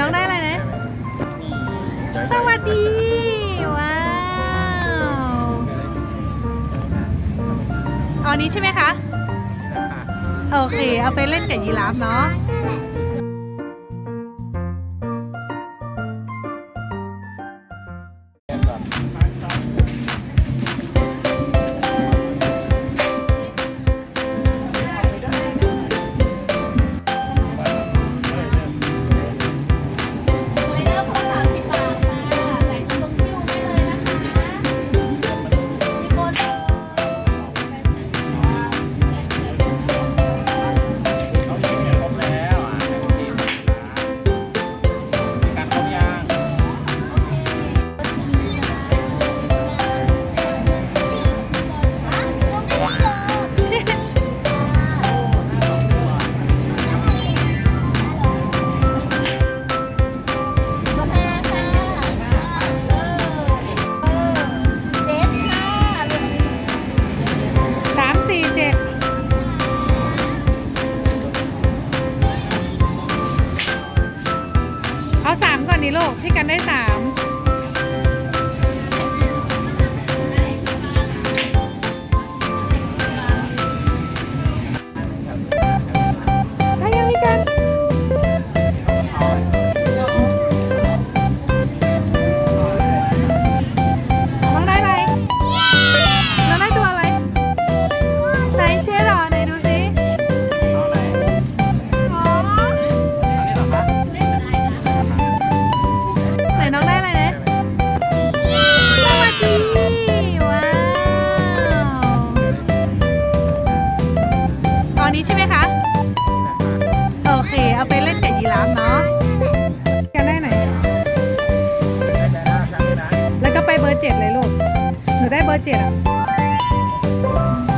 น้องได้อะไรนะ สวัสดี ว้าวอันนี้ใช่ไหมคะ โอเค เอาไปเล่นกับยีราฟเนาะ สามก่อนนี่ลูกพี่กันได้สาม นูได้เบอร์เจ็ดอะ